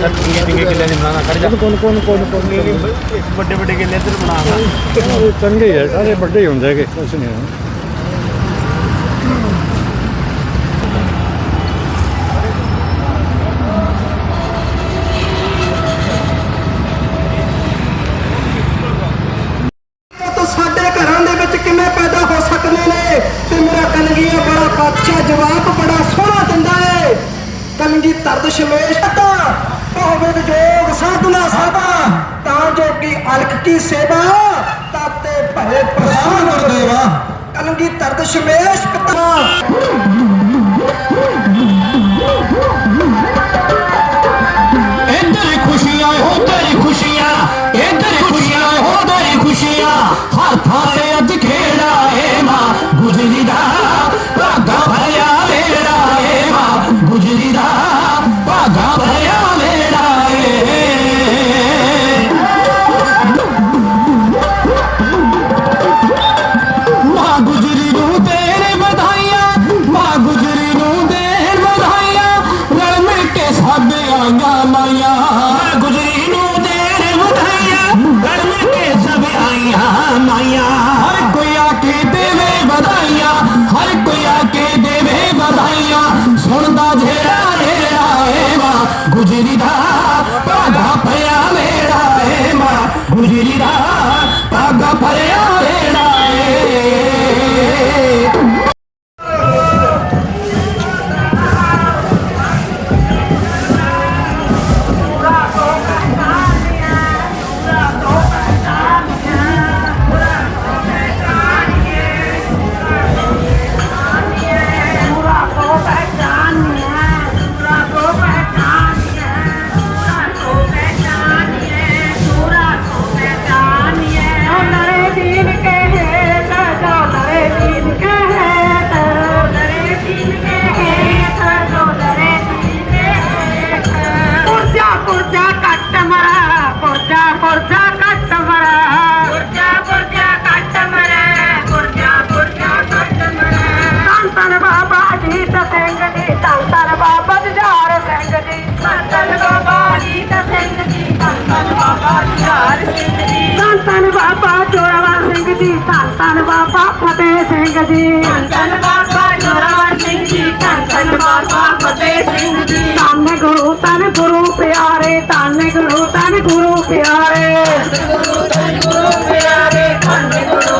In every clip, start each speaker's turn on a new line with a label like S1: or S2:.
S1: ਚੰਗੇ ਚੰਗੇ ਕਿੱਲੇ ਨਹੀਂ ਬਣਾਉਣਾ ਖੜ ਜਾ।
S2: ਕੌਣ ਕੌਣ ਕੌਣ ਕੌਣ
S1: ਵੱਡੇ ਵੱਡੇ ਕਿੱਲੇ ਇੱਧਰ ਬਣਾਉਣਾ।
S2: ਇਹ ਚੰਗੇ ਹੈ ਸਾਰੇ ਵੱਡੇ ਹੁੰਦੇ ਹੈਗੇ ਕੁਛ ਨਹੀਂ।
S3: ਤਾਤੇ ਭਏ ਪ੍ਰਸਾਦ ਗੁਰਦੇਵਾ ਕਲਗੀ ਤਰਦ ਸ਼ਮੇਸ਼ ਪਿਤਾ।
S4: ਇੱਧਰ ਖੁਸ਼ੀਆਂ ਉਧਰ ਖੁਸ਼ੀਆਂ ਇੱਧਰ ਖੁਸ਼ੀਆਂ ਉਧਰ ਖੁਸ਼ੀਆਂ ਹਰ ਥਾਂ ਤੇ ਅੱਜ ਖੇੜਾ ਏ ਮਾਂ, ਗੁਜਰੀ ਦਾ ਭਾਗਾ ਭਰਿਆ ਵੇੜਾ ਏ ਮਾਂ, ਗੁਜਰੀ ਦਾ ਮਾਂ ਗੁਜਰੀ ਦਾ ਭਾਗਾ
S5: ਧੰਨ ਬਾਬਾ ਫਤਿਹ ਸਿੰਘ ਜੀ। ਧੰਨ ਧੰਨ ਬਾਬਾ ਜੋਰਾਵਰ ਸਿੰਘ ਜੀ ਧੰਨ ਧੰਨ ਬਾਬਾ ਫਤਿਹ ਸਿੰਘ ਜੀ। ਧੰਨ ਗੁਰੂ ਧੰਨ ਗੁਰੂ ਪਿਆਰੇ ਧੰਨ ਗੁਰੂ ਧੰਨ ਗੁਰੂ ਪਿਆਰੇ। ਗੁਰੂ ਧੰਨ ਗੁਰੂ ਪਿਆਰੇ ਧੰਨ ਗੁਰੂ ਧੰਨ ਗੁਰੂ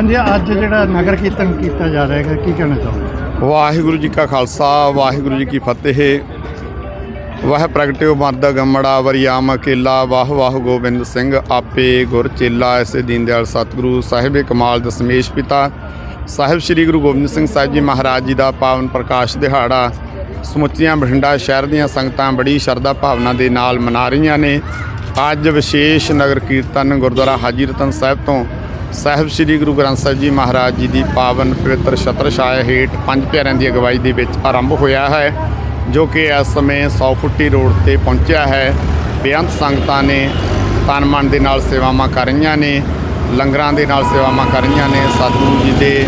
S2: ਹਾਂਜੀ, ਅੱਜ ਜਿਹੜਾ ਨਗਰ ਕੀਰਤਨ ਕੀਤਾ ਜਾ ਰਿਹਾ ਹੈ ਕੀ ਕਹਿਣਾ ਚਾਹੋਗੇ?
S6: ਵਾਹਿਗੁਰੂ ਜੀ ਕਾ ਖਾਲਸਾ, ਵਾਹਿਗੁਰੂ ਜੀ ਕੀ ਫਤਿਹ। ਵਾਹ ਪ੍ਰਗਟਿਓ ਮਰਦ ਗੰਮੜਾ ਵਰਿਆਮ ਅਕੇਲਾ। ਵਾਹ ਵਾਹ ਗੋਬਿੰਦ ਸਿੰਘ ਆਪੇ ਗੁਰ ਚੇਲਾ। ਐਸੇ ਦੀਨਦਿਆਲ ਸਤਿਗੁਰੂ ਸਾਹਿਬੇ ਕਮਾਲ ਦਸਮੇਸ਼ ਪਿਤਾ। ਸਾਹਿਬ ਸ੍ਰੀ ਗੁਰੂ ਗੋਬਿੰਦ ਸਿੰਘ ਸਾਹਿਬ ਜੀ ਮਹਾਰਾਜ ਜੀ ਦਾ ਪਾਵਨ ਪ੍ਰਕਾਸ਼ ਦਿਹਾੜਾ। ਸਮੁੱਚੀਆਂ ਬਠਿੰਡਾ ਸ਼ਹਿਰ ਦੀਆਂ ਸੰਗਤਾਂ ਬੜੀ ਸ਼ਰਧਾ ਭਾਵਨਾ ਦੇ ਨਾਲ ਮਨਾ ਰਹੀਆਂ ਨੇ। ਅੱਜ ਵਿਸ਼ੇਸ਼ ਨਗਰ ਕੀਰਤਨ ਗੁਰਦੁਆਰਾ ਹਾਜੀ ਰਤਨ ਸਾਹਿਬ ਤੋਂ ਸਾਹਿਬ ਸ੍ਰੀ ਗੁਰੂ ਗ੍ਰੰਥ ਸਾਹਿਬ ਜੀ ਮਹਾਰਾਜ ਜੀ ਦੀ ਪਾਵਨ ਪਵਿੱਤਰ ਛਤਰ ਛਾਇਆ ਹੇਠ ਪੰਜ ਪਿਆਰਿਆਂ ਦੀ ਅਗਵਾਈ ਦੇ ਵਿੱਚ ਆਰੰਭ ਹੋਇਆ ਹੈ, ਜੋ ਕਿ ਇਸ ਸਮੇਂ 100 ਫੁੱਟੀ ਰੋਡ ਤੇ ਪਹੁੰਚਿਆ ਹੈ। ਬੇਅੰਤ ਸੰਗਤਾਂ ਨੇ ਤਨ ਮਨ ਦੇ ਨਾਲ ਸੇਵਾਵਾਂ ਕਰ ਰਹੀਆਂ ਨੇ, ਲੰਗਰਾਂ ਦੇ ਨਾਲ ਸੇਵਾਵਾਂ ਕਰ ਰਹੀਆਂ ਨੇ। ਸਤਿਗੁਰੂ ਜੀ ਦੇ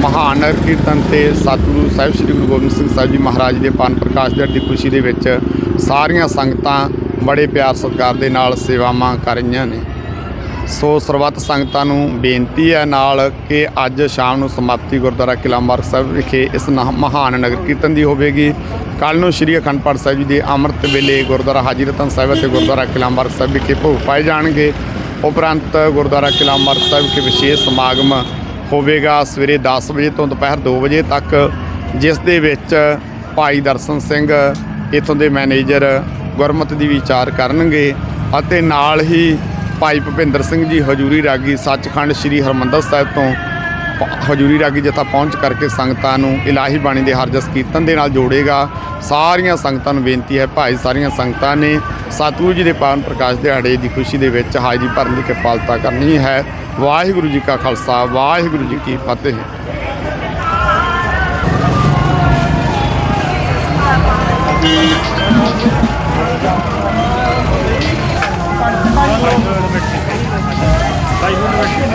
S6: ਮਹਾਨ ਕੀਰਤਨ ਤੇ ਸਤਿਗੁਰੂ ਸਾਹਿਬ ਸ੍ਰੀ ਗੁਰੂ ਗੋਬਿੰਦ ਸਿੰਘ ਸਾਹਿਬ ਜੀ ਮਹਾਰਾਜ ਦੇ ਪਾਨ ਪ੍ਰਕਾਸ਼ ਦੀ ਖੁਸ਼ੀ ਦੇ ਵਿੱਚ ਸਾਰੀਆਂ ਸੰਗਤਾਂ ਬੜੇ ਪਿਆਰ ਸਤਿਕਾਰ ਦੇ ਨਾਲ ਸੇਵਾਵਾਂ ਕਰ ਰਹੀਆਂ ਨੇ। ਸੋ ਸਰਬੱਤ ਸੰਗਤਾਂ ਨੂੰ ਬੇਨਤੀ ਹੈ ਨਾਲ ਕਿ ਅੱਜ ਸ਼ਾਮ ਨੂੰ ਸਮਾਪਤੀ ਗੁਰਦੁਆਰਾ ਕਿਲ੍ਹਾ ਮਾਰਗ ਸਾਹਿਬ ਵਿਖੇ ਇਸ ਨਾ- ਮਹਾਨ ਨਗਰ ਕੀਰਤਨ ਦੀ ਹੋਵੇਗੀ। ਕੱਲ ਨੂੰ ਸ੍ਰੀ ਅਖੰਡ ਪਾਠ ਸਾਹਿਬ ਜੀ ਦੇ ਅੰਮ੍ਰਿਤ ਵੇਲੇ ਗੁਰਦੁਆਰਾ ਹਾਜੀ ਰਤਨ ਸਾਹਿਬ ਅਤੇ ਗੁਰਦੁਆਰਾ ਕਿਲ੍ਹਾ ਮਾਰਗ ਸਾਹਿਬ ਵਿਖੇ ਭੋਗ ਪਾਏ ਜਾਣਗੇ। ਉਪਰੰਤ ਗੁਰਦੁਆਰਾ ਕਿਲ੍ਹਾ ਮਾਰਗ ਸਾਹਿਬ ਵਿਖੇ ਵਿਸ਼ੇਸ਼ ਸਮਾਗਮ ਹੋਵੇਗਾ ਸਵੇਰੇ 10 ਵਜੇ ਤੋਂ ਦੁਪਹਿਰ 2 ਵਜੇ ਤੱਕ, ਜਿਸ ਦੇ ਵਿੱਚ ਭਾਈ ਦਰਸ਼ਨ ਸਿੰਘ, ਇਥੋਂ ਦੇ ਮੈਨੇਜਰ ਗੁਰਮਤ ਦੀ ਵਿਚਾਰ ਕਰਨਗੇ ਅਤੇ ਨਾਲ ਹੀ ਭਾਈ ਭੁਪਿੰਦਰ ਸਿੰਘ ਜੀ ਹਜੂਰੀ ਰਾਗੀ ਸੱਚਖੰਡ ਸ੍ਰੀ ਹਰਮੰਦਰ ਸਾਹਿਬ ਤੋਂ ਪ- ਹਜੂਰੀ ਰਾਗੀ ਜਥਾ ਪਹੁੰਚ ਕਰਕੇ ਸੰਗਤਾਂ ਨੂੰ ਇਲਾਹੀ ਬਾਣੀ ਦੇ ਹਰਜਸ ਕੀਰਤਨ ਦੇ ਨਾਲ ਜੋੜੇਗਾ। ਸਾਰੀਆਂ ਸੰਗਤਾਂ ਨੂੰ ਬੇਨਤੀ ਹੈ ਭਾਈ, ਸਾਰੀਆਂ ਸੰਗਤਾਂ ਨੇ ਸਤਿਗੁਰੂ ਜੀ ਦੇ ਪਾਵਨ ਪ੍ਰਕਾਸ਼ ਦਿਹਾੜੇ ਦੀ ਖੁਸ਼ੀ ਦੇ ਵਿੱਚ ਹਾਜ਼ਰੀ ਭਰਨ ਦੀ ਕਿਰਪਾਲਤਾ ਕਰਨੀ ਹੈ। ਵਾਹਿਗੁਰੂ ਜੀ ਕਾ ਖਾਲਸਾ, ਵਾਹਿਗੁਰੂ ਜੀ ਕੀ ਫਤਿਹ।